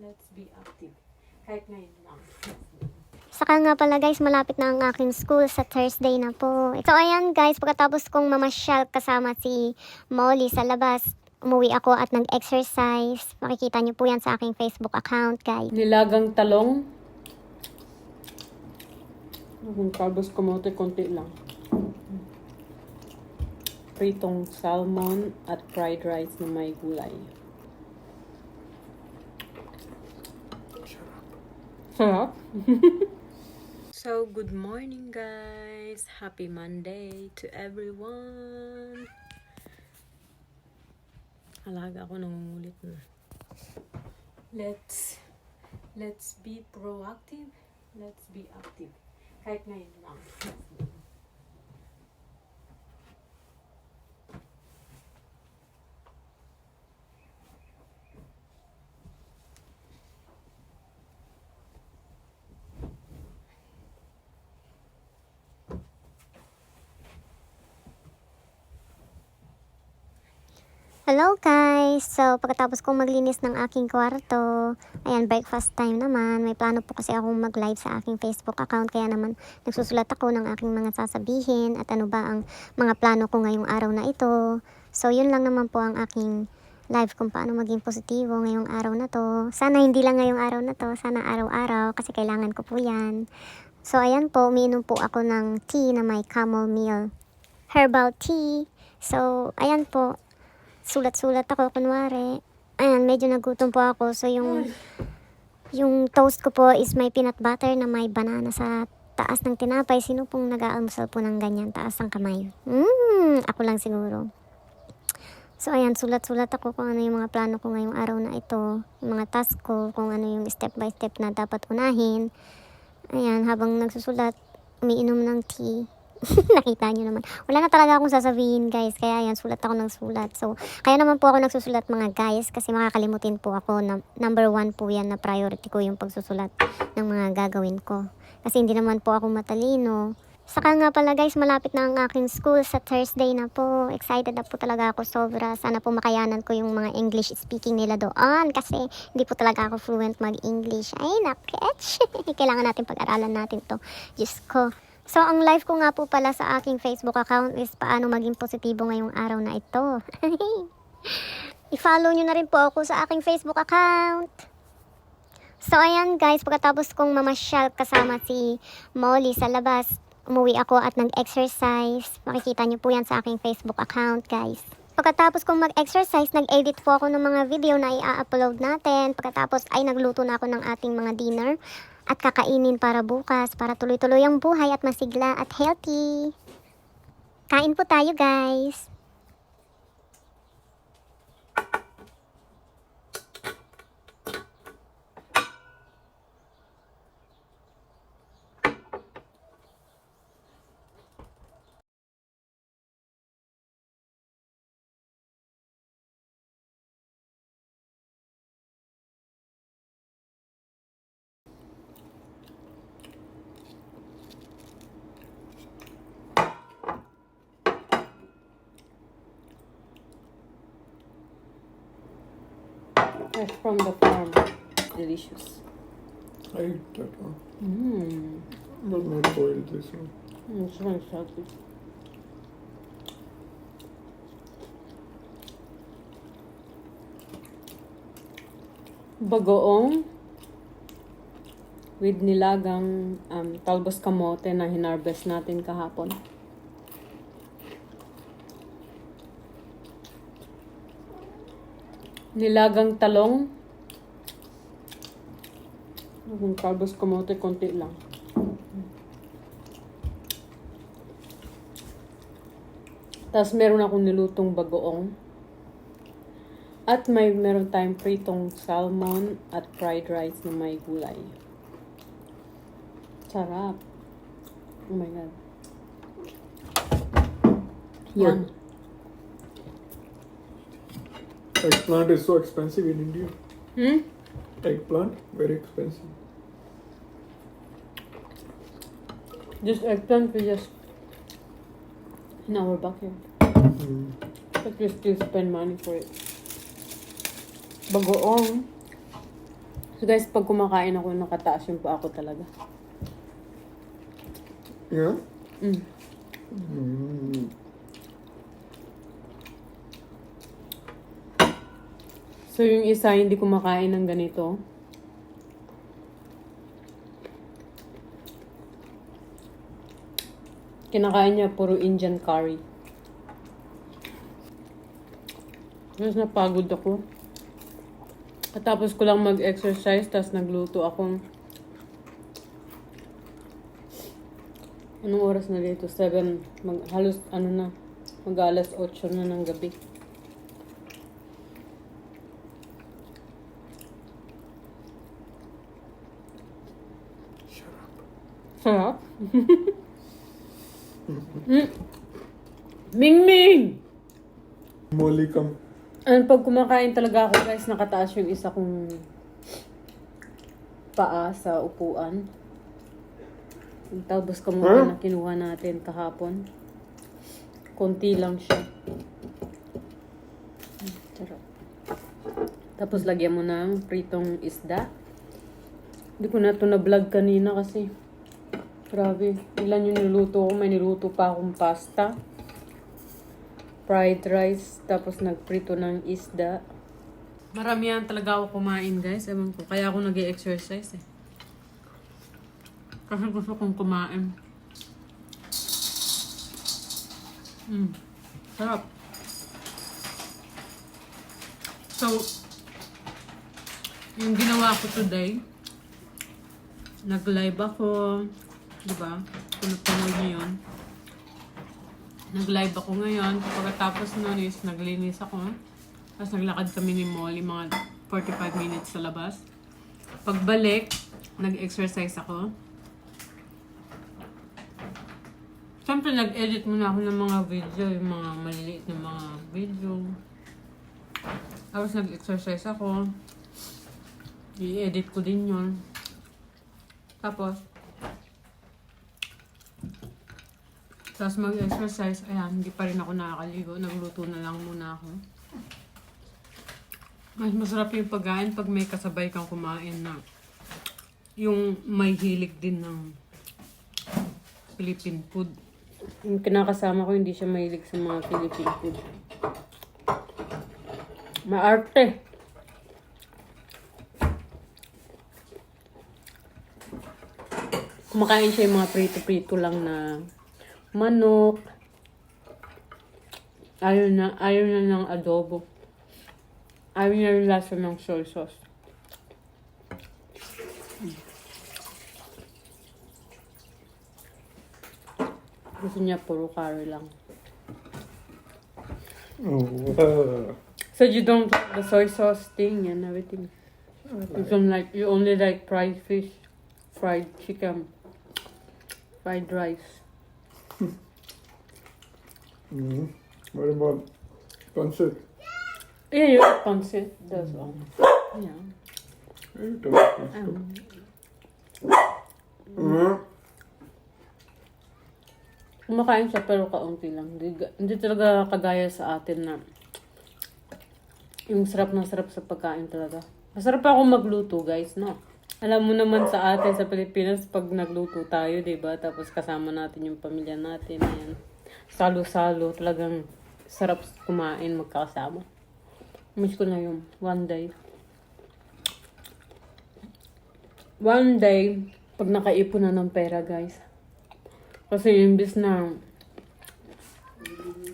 Let's be active. Kahit ngayon lang. Saka nga pala guys, malapit na ang aking school sa Thursday na po. So ayan guys, pagkatapos kong mamasyal kasama si Molly sa labas, umuwi ako at nag-exercise. Makikita niyo po yan sa aking Facebook account guys. Nilagang talong. Carbos kamote, konti lang. Pritong salmon at fried rice na may gulay. Sarap. so, good morning guys. Happy Monday to everyone. Alaga ako nangungulit na. Let's let's be proactive. Let's be active. Kahit ngayon lang. Hello guys! So, pagkatapos kong maglinis ng aking kwarto, ayan, breakfast time naman. May plano po kasi akong mag-live sa aking Facebook account. Kaya naman, nagsusulat ako ng aking mga sasabihin at ano ba ang mga plano ko ngayong araw na ito. So, yun lang naman po ang aking live kung paano maging positibo ngayong araw na to. Sana hindi lang ngayong araw na to, sana araw-araw kasi kailangan ko po yan. So, ayan po, umiinom po ako ng tea na may chamomile herbal tea. So, ayan po, sulat-sulat ako kunwari. Ayan, medyo nagutom po ako. So yung yung toast ko po is may peanut butter na may banana sa taas ng tinapay. Sino pong nag-aalmusal po ng ganyan taas ng kamay? Mm, ako lang siguro. So ayan, sulat-sulat ako kung ano yung mga plano ko ngayong araw na ito. Yung mga task ko, kung ano yung step by step na dapat unahin. Ayan, habang nagsusulat, umiinom ng tea. Nakita nyo naman. Wala na talaga akong sasabihin guys. Kaya yan, sulat ako ng sulat. So, kaya naman po ako nagsusulat mga guys. Kasi makakalimutin po ako. Na, number one po yan na priority ko yung pagsusulat ng mga gagawin ko. Kasi hindi naman po ako matalino. Saka nga pala guys, malapit na ang aking school sa Thursday na po. Excited na po talaga ako sobra. Sana po makayanan ko yung mga English speaking nila doon. Kasi hindi po talaga ako fluent mag-English. Ay, naketch. Kailangan natin pag-aralan natin to. Diyos ko. So, ang live ko nga po pala sa aking Facebook account is paano maging positibo ngayong araw na ito. I-follow nyo na rin po ako sa aking Facebook account. So, ayan guys, pagkatapos kong mamasyal kasama si Molly sa labas, umuwi ako at nag-exercise. Makikita nyo po yan sa aking Facebook account, guys. Pagkatapos kong mag-exercise, nag-edit po ako ng mga video na i-upload natin. Pagkatapos ay nagluto na ako ng ating mga dinner at kakainin para bukas para tuloy-tuloy ang buhay at masigla at healthy. Kain po tayo, guys. Fresh from the farm. Delicious. I ate that one. Mmm. But not boiled this one. Mm, it's very salty. Bagoong with nilagang um, talbos kamote na hinarvest natin kahapon. Nilagang talong. Yung talbos kamote, konti lang. Tapos meron akong nilutong bagoong. At may meron tayong pritong salmon at fried rice na may gulay. Sarap. Oh my God. Yum. Eggplant is so expensive in India. Hmm? Eggplant, very expensive. This eggplant we just in our backyard. Mm. But we still spend money for it. Bagoong. So guys, pag kumakain ako, nakataas yung pa ako talaga. Yeah? Mm. Mm. So yung isa, hindi kumakain ng ganito. Kinakain niya puro Indian curry. Mas napagod ako. At tapos ko lang mag-exercise, tapos nagluto ako. Anong oras na dito? 7. Mag, halos, ano na, mag alas 8 na ng gabi. Sarap. mm. Ming Ming! Molly, come. And pag kumakain talaga ako guys, nakataas yung isa kong paa sa upuan. Tapos kamuha Huh? na kinuha natin kahapon. Konti lang siya. Sarap. Tapos lagyan mo ng pritong isda. Hindi ko na ito na-vlog kanina kasi. Grabe. Ilan yung niluto ko. May niluto pa akong pasta. Fried rice. Tapos nagprito ng isda. Maramihan talaga ako kumain guys. Ewan ko. Kaya ako nag exercise eh. Kasi gusto kong kumain. Mm. Sarap. So, yung ginawa ko today, nag-live ako, di ba? Kung napanood niyo yun. Nag-live ako ngayon. Pagkatapos nun is naglinis ako. Tapos naglakad kami ni Molly mga 45 minutes sa labas. Pagbalik, nag-exercise ako. Siyempre, nag-edit muna ako ng mga video, yung mga maliliit na mga video. Tapos nag-exercise ako. I-edit ko din yun. Tapos, tapos mag-exercise, ayan, hindi pa rin ako nakakaligo. Nagluto na lang muna ako. Mas masarap yung pagkain pag may kasabay kang kumain na yung may hilig din ng Philippine food. Yung kinakasama ko, hindi siya mahilig sa mga Philippine food. Maarte. Kumakain siya yung mga prito-prito lang na manok. Ayaw na, ayaw na ng adobo. Ayaw niya yung lasa ng soy sauce. Gusto niya puro curry lang. Oh, uh, So you don't like the soy sauce thing and everything? You don't like, you only like fried fish, fried chicken, fried rice. Mm. What about pancit? Yeah, you eat pancit, that's all. Yeah. You don't like pancit. Um, Uh, kumakain siya pero kaunti lang. Hindi, hindi talaga kagaya sa atin na yung sarap na sarap sa pagkain talaga. Masarap ako magluto, guys, no? Alam mo naman sa atin sa Pilipinas, pag nagluto tayo, di ba? Tapos kasama natin yung pamilya natin, ayan. Salo-salo, talagang sarap kumain magkakasama. Miss ko na yung one day. One day, pag nakaipon na ng pera, guys. Kasi imbis na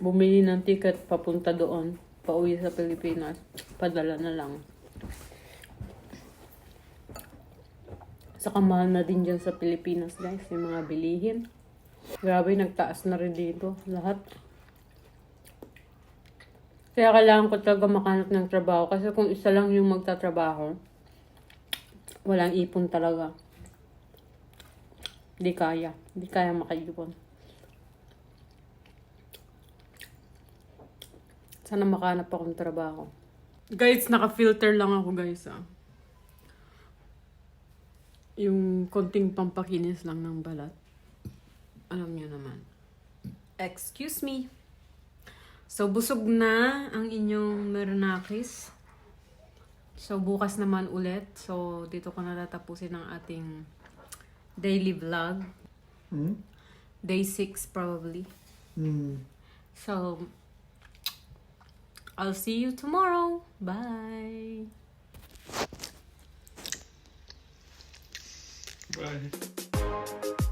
bumili ng ticket papunta doon, pauwi sa Pilipinas, padala na lang. Saka mahal na din dyan sa Pilipinas, guys, yung mga bilihin. Grabe, nagtaas na rin dito, lahat. Kaya kailangan ko talaga makanap ng trabaho. Kasi kung isa lang yung magtatrabaho, walang ipon talaga. Hindi kaya. Hindi kaya makaipon. Sana makanap akong trabaho. Guys, naka-filter lang ako guys ah. Yung konting pampakinis lang ng balat. Alam niyo naman. Excuse me. So, busog na ang inyong meronakis. So, bukas naman ulit. So, dito ko natatapusin ang ating daily vlog. Mm? Day 6 probably. Mm. So, I'll see you tomorrow. Bye. Bye.